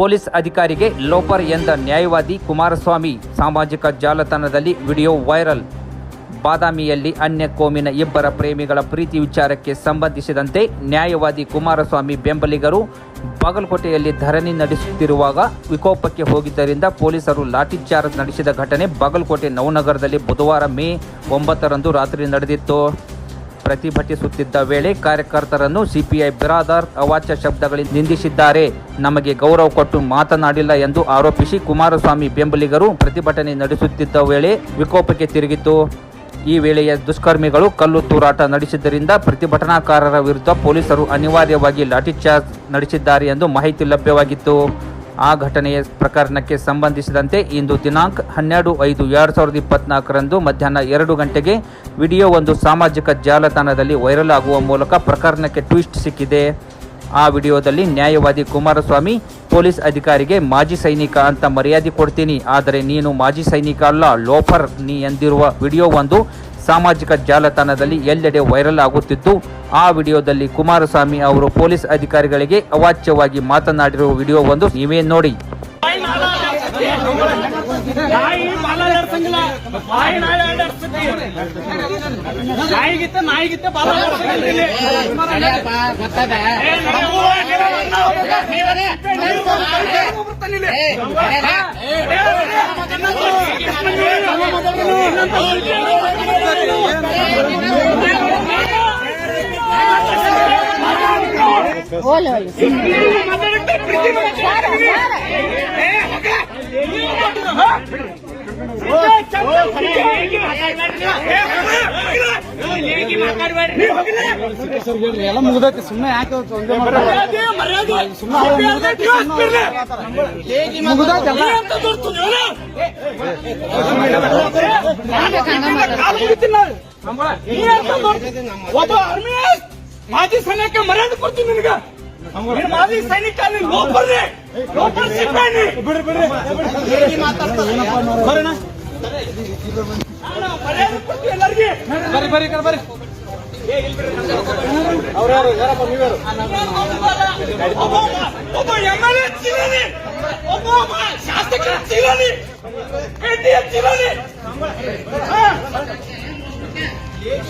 Police ಅಧಿಕಾರಿಗೆ ಲೋಪರ್ ಎಂದ ನ್ಯಾಯವಾದಿ ಕುಮಾರಸ್ವಾಮಿ ಸಾಮಾಜಿಕ ಜಾಲತಾಣದಲ್ಲಿ ವಿಡಿಯೋ ವೈರಲ್. ಬಾದಾಮಿಯಲ್ಲಿ ಅನ್ಯ ಕೋಮಿನ ಇಬ್ಬರ ಪ್ರೇಮಿಗಳ ಪ್ರೀತಿ ವಿಚಾರಕ್ಕೆ ಸಂಬಂಧಿಸಿದಂತೆ ನ್ಯಾಯವಾದಿ ಕುಮಾರಸ್ವಾಮಿ ಬೆಂಬಲಿಗರು ಬಾಗಲಕೋಟೆಯಲ್ಲಿ ಧರಣಿ ನಡೆಸುತ್ತಿರುವಾಗ ವಿಕೋಪಕ್ಕೆ ಹೋಗಿದ್ದರಿಂದ ಪೊಲೀಸರು ಲಾಠಿಚಾರ್ಜ್ ನಡೆಸಿದ ಘಟನೆ ಬಾಗಲಕೋಟೆ ನವನಗರದಲ್ಲಿ ಬುಧವಾರ ಮೇ ಒಂಬತ್ತರಂದು ರಾತ್ರಿ ನಡೆದಿತ್ತು. ಪ್ರತಿಭಟಿಸುತ್ತಿದ್ದ ವೇಳೆ ಕಾರ್ಯಕರ್ತರನ್ನು ಸಿಪಿಐ ಬಿರಾದಾರ್ ಅವಾಚ್ಯ ಶಬ್ದಗಳಿಂದ ನಿಂದಿಸಿದ್ದಾರೆ. ನಮಗೆ ಗೌರವ ಕೊಟ್ಟು ಮಾತನಾಡಿಲ್ಲ ಎಂದು ಆರೋಪಿಸಿ ಕುಮಾರಸ್ವಾಮಿ ಬೆಂಬಲಿಗರು ಪ್ರತಿಭಟನೆ ನಡೆಸುತ್ತಿದ್ದ ವೇಳೆ ವಿಕೋಪಕ್ಕೆ ತಿರುಗಿತು. ಈ ವೇಳೆಯ ದುಷ್ಕರ್ಮಿಗಳು ಕಲ್ಲು ತೂರಾಟ ನಡೆಸಿದ್ದರಿಂದ ಪ್ರತಿಭಟನಾಕಾರರ ವಿರುದ್ಧ ಪೊಲೀಸರು ಅನಿವಾರ್ಯವಾಗಿ ಲಾಠಿಚಾರ್ಜ್ ನಡೆಸಿದ್ದಾರೆ ಎಂದು ಮಾಹಿತಿ ಲಭ್ಯವಾಗಿತ್ತು. ಆ ಘಟನೆಯ ಪ್ರಕರಣಕ್ಕೆ ಸಂಬಂಧಿಸಿದಂತೆ ಇಂದು ದಿನಾಂಕ ಹನ್ನೆರಡು ಐದು ಎರಡು ಸಾವಿರದ ಇಪ್ಪತ್ನಾಲ್ಕರಂದು ಮಧ್ಯಾಹ್ನ ಎರಡು ಗಂಟೆಗೆ ವಿಡಿಯೋ ಒಂದು ಸಾಮಾಜಿಕ ಜಾಲತಾಣದಲ್ಲಿ ವೈರಲ್ ಆಗುವ ಮೂಲಕ ಪ್ರಕರಣಕ್ಕೆ ಟ್ವಿಸ್ಟ್ ಸಿಕ್ಕಿದೆ. ಆ ವಿಡಿಯೋದಲ್ಲಿ ನ್ಯಾಯವಾದಿ ಕುಮಾರಸ್ವಾಮಿ, ಪೊಲೀಸ್ ಅಧಿಕಾರಿಗೆ ಮಾಜಿ ಸೈನಿಕ ಅಂತ ಮರ್ಯಾದೆ ಕೊಡ್ತೀನಿ, ಆದರೆ ನೀನು ಮಾಜಿ ಸೈನಿಕ ಅಲ್ಲ, ಲೋಫರ್ ನೀ ಎಂದಿರುವ ವಿಡಿಯೋ ಒಂದು ಸಾಮಾಜಿಕ ಜಾಲತಾಣದಲ್ಲಿ ಎಲ್ಲೆಡೆ ವೈರಲ್ ಆಗುತ್ತಿದ್ದು ಆ ವಿಡಿಯೋದಲ್ಲಿ ಕುಮಾರಸ್ವಾಮಿ ಅವರು ಪೊಲೀಸ್ ಅಧಿಕಾರಿಗಳಿಗೆ ಅವಾಚ್ಯವಾಗಿ ಮಾತನಾಡಿರುವ ವಿಡಿಯೋ ಒಂದು ನೀವೇ ನೋಡಿ ನಾನು. ನೀ ಅಂತ ಯಾಕೆ ಆರ್ಮಿ ಮಾಜಿ ಸೈನ್ಯಕ್ಕೆ ಮರ್ಯಾದೆ ಕೊಡ್ತೀನಿ ನಿನಗ ನೀನು ಮಾಜಿ ಸೈನಿಕ ಬಿಡ್ರಿ ಬಿಡ್ರಿ ಬರೋಣ ಬರ್ರಿ ಈ ಕಡೆ ಬರ್ರಿ ಒಬ್ಬ ಎಂ ಎಲ್ ಎ ಚಿಲನಿ ಒಬ್ಬ ಒಬ್ಬ ಶಾಸಕರ ಚಿಲನಿ ಪೇಟೆಯ ಚಿಲನಿ